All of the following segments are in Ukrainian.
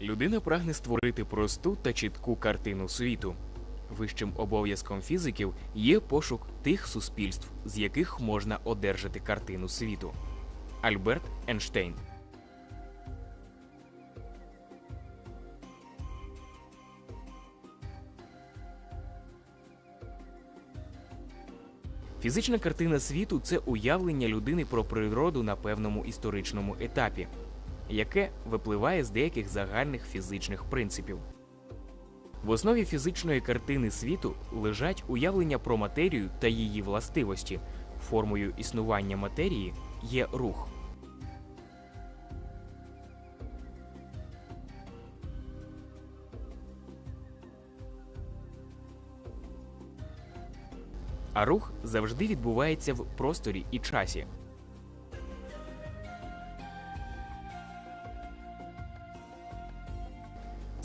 Людина прагне створити просту та чітку картину світу. Вищим обов'язком фізиків є пошук тих суспільств, з яких можна одержати картину світу. Альберт Ейнштейн Фізична картина світу це уявлення людини про природу на певному історичному етапі, яке випливає з деяких загальних фізичних принципів. В основі фізичної картини світу лежать уявлення про матерію та її властивості. Формою існування матерії є рух. А рух завжди відбувається в просторі і часі.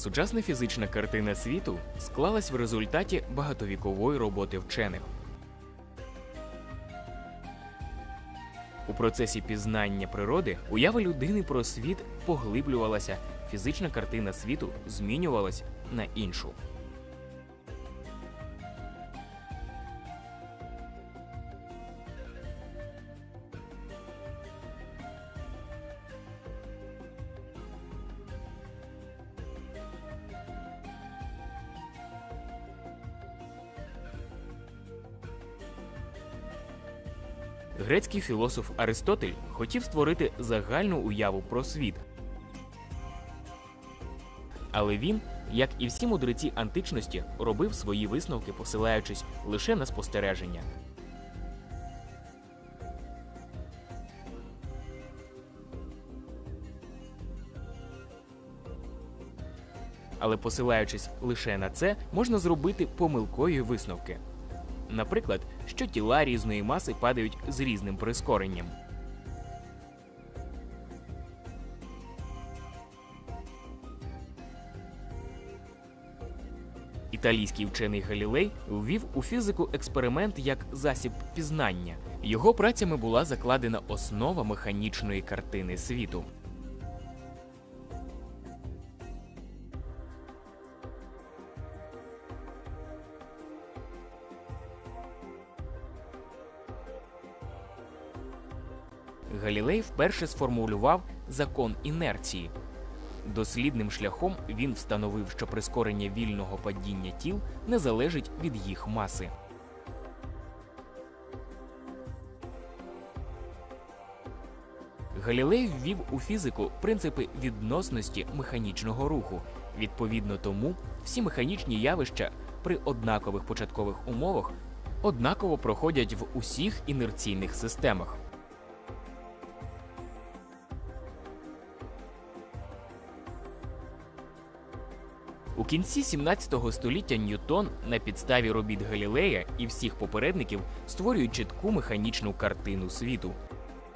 Сучасна фізична картина світу склалась в результаті багатовікової роботи вчених. У процесі пізнання природи уява людини про світ поглиблювалася, фізична картина світу змінювалась на іншу. Грецький філософ Аристотель хотів створити загальну уяву про світ. Але він, як і всі мудреці античності, робив свої висновки, посилаючись лише на спостереження. Але посилаючись лише на це, можна зробити помилкові висновки. Наприклад, що тіла різної маси падають з різним прискоренням. Італійський вчений Галілей ввів у фізику експеримент як засіб пізнання. Його працями була закладена основа механічної картини світу. Галілей вперше сформулював закон інерції. Дослідним шляхом він встановив, що прискорення вільного падіння тіл не залежить від їх маси. Галілей ввів у фізику принципи відносності механічного руху. Відповідно тому, всі механічні явища при однакових початкових умовах однаково проходять в усіх інерційних системах. У кінці 17 століття Ньютон на підставі робіт Галілея і всіх попередників створює чітку механічну картину світу.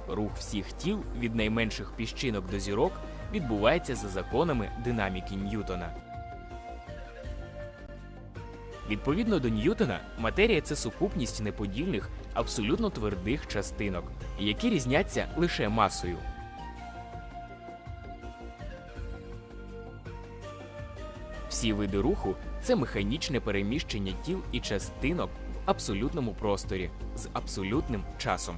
Рух всіх тіл від найменших піщинок до зірок відбувається за законами динаміки Ньютона. Відповідно до Ньютона, матерія це сукупність неподільних, абсолютно твердих частинок, які різняться лише масою. Всі види руху це механічне переміщення тіл і частинок в абсолютному просторі з абсолютним часом.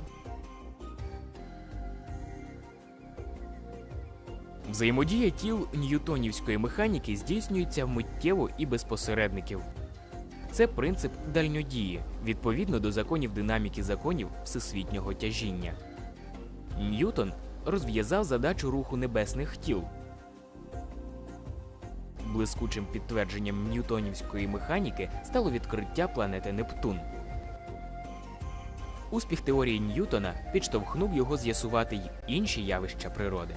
Взаємодія тіл ньютонівської механіки здійснюється миттєво і без посередників. Це принцип дальньодії відповідно до законів динаміки законів всесвітнього тяжіння. Ньютон розв'язав задачу руху небесних тіл. Блискучим підтвердженням ньютонівської механіки стало відкриття планети Нептун. Успіх теорії Ньютона підштовхнув його з'ясувати й інші явища природи.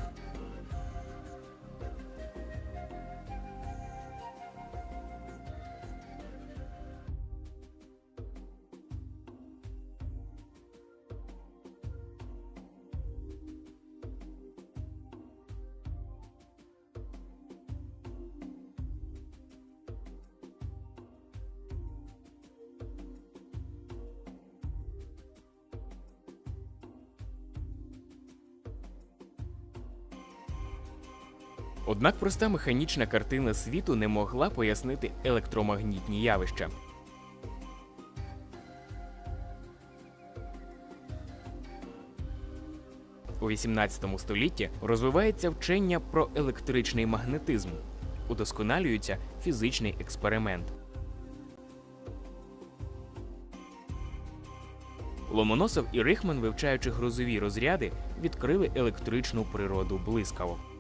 Однак проста механічна картина світу не могла пояснити електромагнітні явища. У 18 столітті розвивається вчення про електричний магнетизм, удосконалюється фізичний експеримент. Ломоносов і Рихман, вивчаючи грозові розряди, відкрили електричну природу блискавок.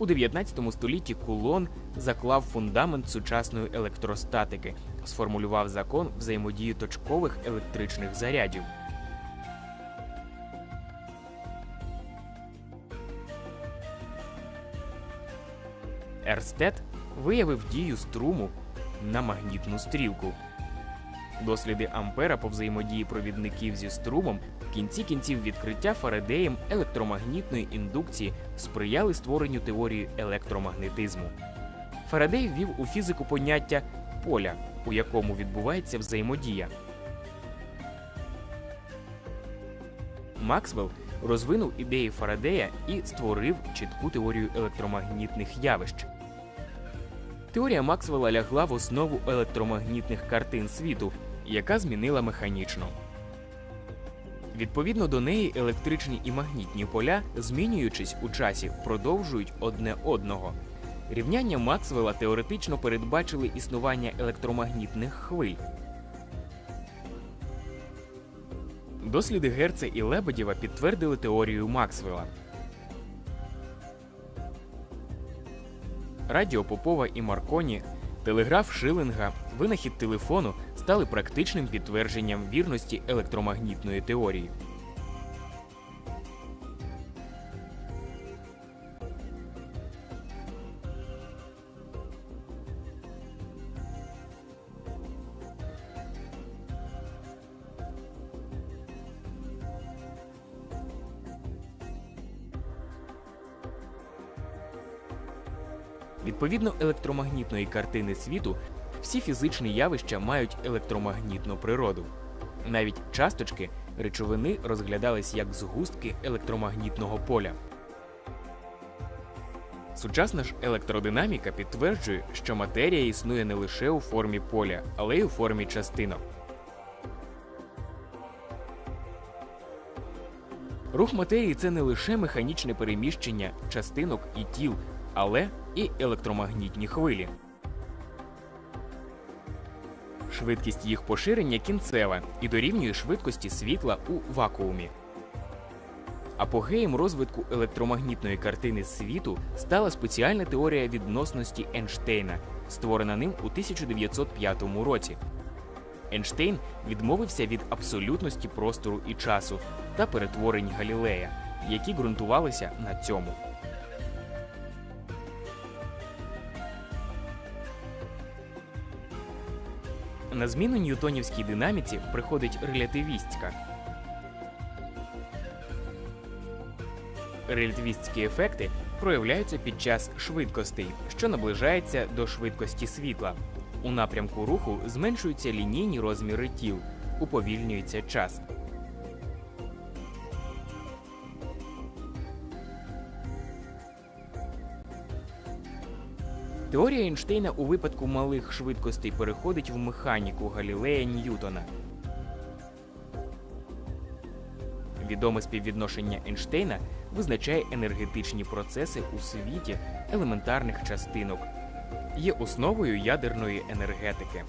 У 19 столітті Кулон заклав фундамент сучасної електростатики, сформулював закон взаємодії точкових електричних зарядів. Ерстед виявив дію струму на магнітну стрілку. Досліди Ампера по взаємодії провідників зі струмом в кінці кінців відкриття Фарадеєм електромагнітної індукції сприяли створенню теорії електромагнетизму. Фарадей ввів у фізику поняття поля, у якому відбувається взаємодія. Максвелл розвинув ідеї Фарадея і створив чітку теорію електромагнітних явищ. Теорія Максвелла лягла в основу електромагнітних картин світу, яка змінила механічну. Відповідно до неї електричні і магнітні поля, змінюючись у часі, продовжують одне одного. Рівняння Максвелла теоретично передбачили існування електромагнітних хвиль. Досліди Герца і Лебедєва підтвердили теорію Максвелла. Радіо Попова і Марконі, телеграф Шилинга, винахід телефону стали практичним підтвердженням вірності електромагнітної теорії. Відповідно електромагнітної картини світу, всі фізичні явища мають електромагнітну природу. Навіть часточки речовини розглядались як згустки електромагнітного поля. Сучасна ж електродинаміка підтверджує, що матерія існує не лише у формі поля, але й у формі частинок. Рух матерії це не лише механічне переміщення частинок і тіл, але і електромагнітні хвилі. Швидкість їх поширення кінцева і дорівнює швидкості світла у вакуумі. Апогеєм розвитку електромагнітної картини світу стала спеціальна теорія відносності Ейнштейна, створена ним у 1905 році. Ейнштейн відмовився від абсолютності простору і часу та перетворень Галілея, які ґрунтувалися на цьому. На зміну ньютонівській динаміці приходить релятивістська. Релятивістські ефекти проявляються під час швидкостей, що наближається до швидкості світла. У напрямку руху зменшуються лінійні розміри тіл, уповільнюється час. Теорія Ейнштейна у випадку малих швидкостей переходить в механіку Галілея Ньютона. Відоме співвідношення Ейнштейна визначає енергетичні процеси у світі елементарних частинок, є основою ядерної енергетики.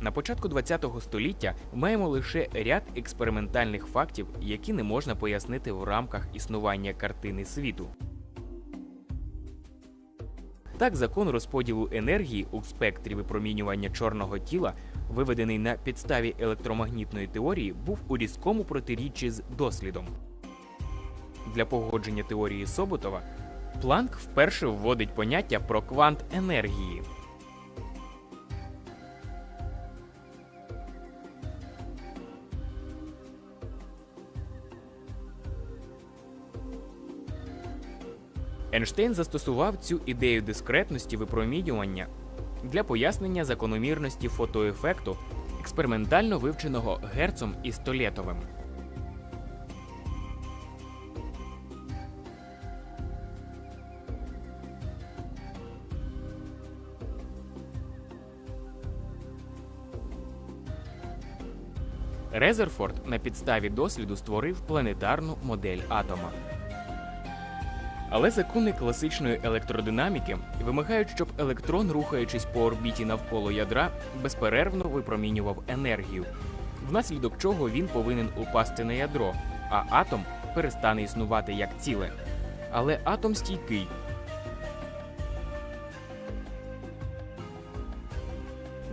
На початку ХХ століття маємо лише ряд експериментальних фактів, які не можна пояснити в рамках існування картини світу. Так, закон розподілу енергії у спектрі випромінювання чорного тіла, виведений на підставі електромагнітної теорії, був у різкому протиріччі з дослідом. Для погодження теорії Соботова Планк вперше вводить поняття про квант енергії. Ейнштейн застосував цю ідею дискретності випромінювання для пояснення закономірності фотоефекту, експериментально вивченого Герцом і Столєтовим. Резерфорд на підставі досліду створив планетарну модель атома. Але закони класичної електродинаміки вимагають, щоб електрон, рухаючись по орбіті навколо ядра, безперервно випромінював енергію, внаслідок чого він повинен упасти на ядро, а атом перестане існувати як ціле. Але атом стійкий.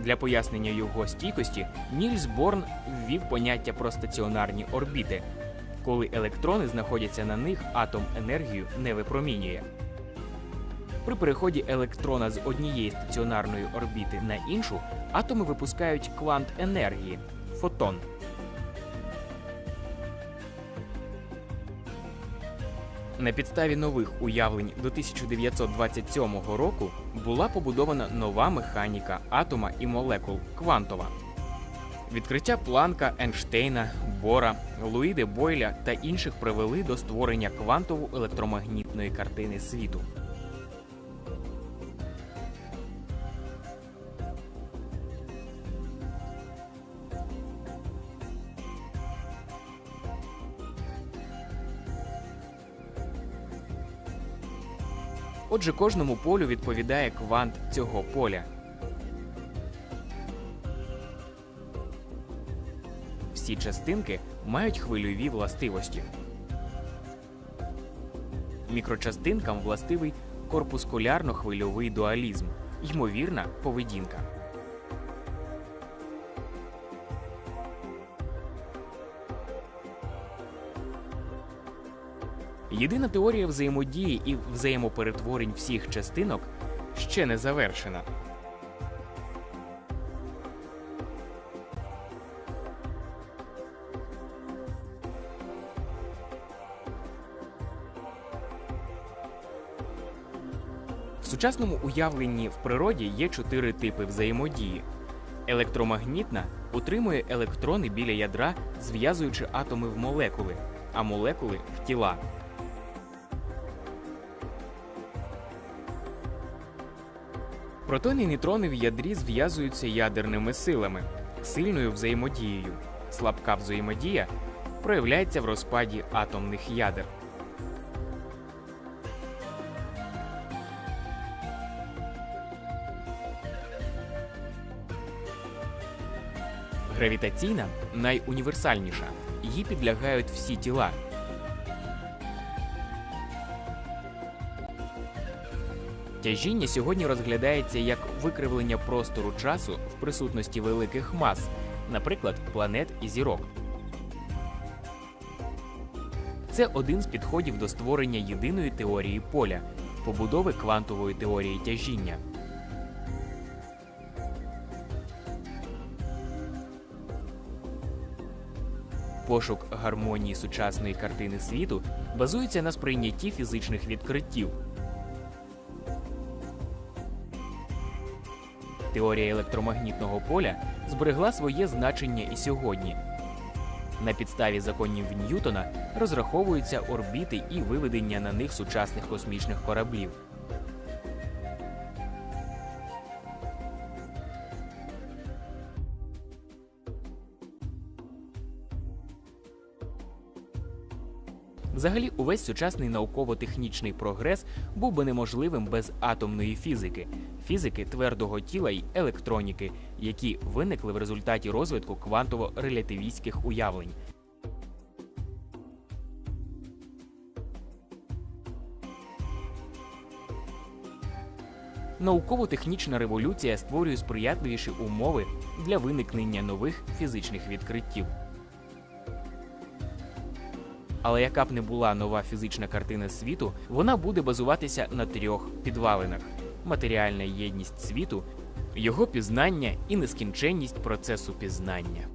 Для пояснення його стійкості Нільс Борн ввів поняття про стаціонарні орбіти. Коли електрони знаходяться на них, атом енергію не випромінює. При переході електрона з однієї стаціонарної орбіти на іншу атоми випускають квант енергії фотон. На підставі нових уявлень до 1927 року була побудована нова механіка атома і молекул квантова. Відкриття Планка, Ейнштейна, Бора, Луїде Бойля та інших привели до створення квантово-електромагнітної картини світу. Отже, кожному полю відповідає квант цього поля. Всі частинки мають хвильові властивості. Мікрочастинкам властивий корпускулярно-хвильовий дуалізм, ймовірна поведінка. Єдина теорія взаємодії і взаємоперетворень всіх частинок ще не завершена. Сучасному уявленні в природі є чотири типи взаємодії. Електромагнітна утримує електрони біля ядра, зв'язуючи атоми в молекули, а молекули в тіла. Протони і нейтрони в ядрі зв'язуються ядерними силами, сильною взаємодією. Слабка взаємодія проявляється в розпаді атомних ядер. Гравітаційна найуніверсальніша. Їй підлягають всі тіла. Тяжіння сьогодні розглядається як викривлення простору часу в присутності великих мас, наприклад, планет і зірок. Це один з підходів до створення єдиної теорії поля, побудови квантової теорії тяжіння. Пошук гармонії сучасної картини світу базується на сприйнятті фізичних відкриттів. Теорія електромагнітного поля зберегла своє значення і сьогодні. На підставі законів Ньютона розраховуються орбіти і виведення на них сучасних космічних кораблів. Взагалі, увесь сучасний науково-технічний прогрес був би неможливим без атомної фізики, фізики твердого тіла й електроніки, які виникли в результаті розвитку квантово-релятивістських уявлень. Науково-технічна революція створює сприятливіші умови для виникнення нових фізичних відкриттів. Але яка б не була нова фізична картина світу, вона буде базуватися на трьох підвалинах: матеріальна єдність світу, його пізнання і нескінченність процесу пізнання.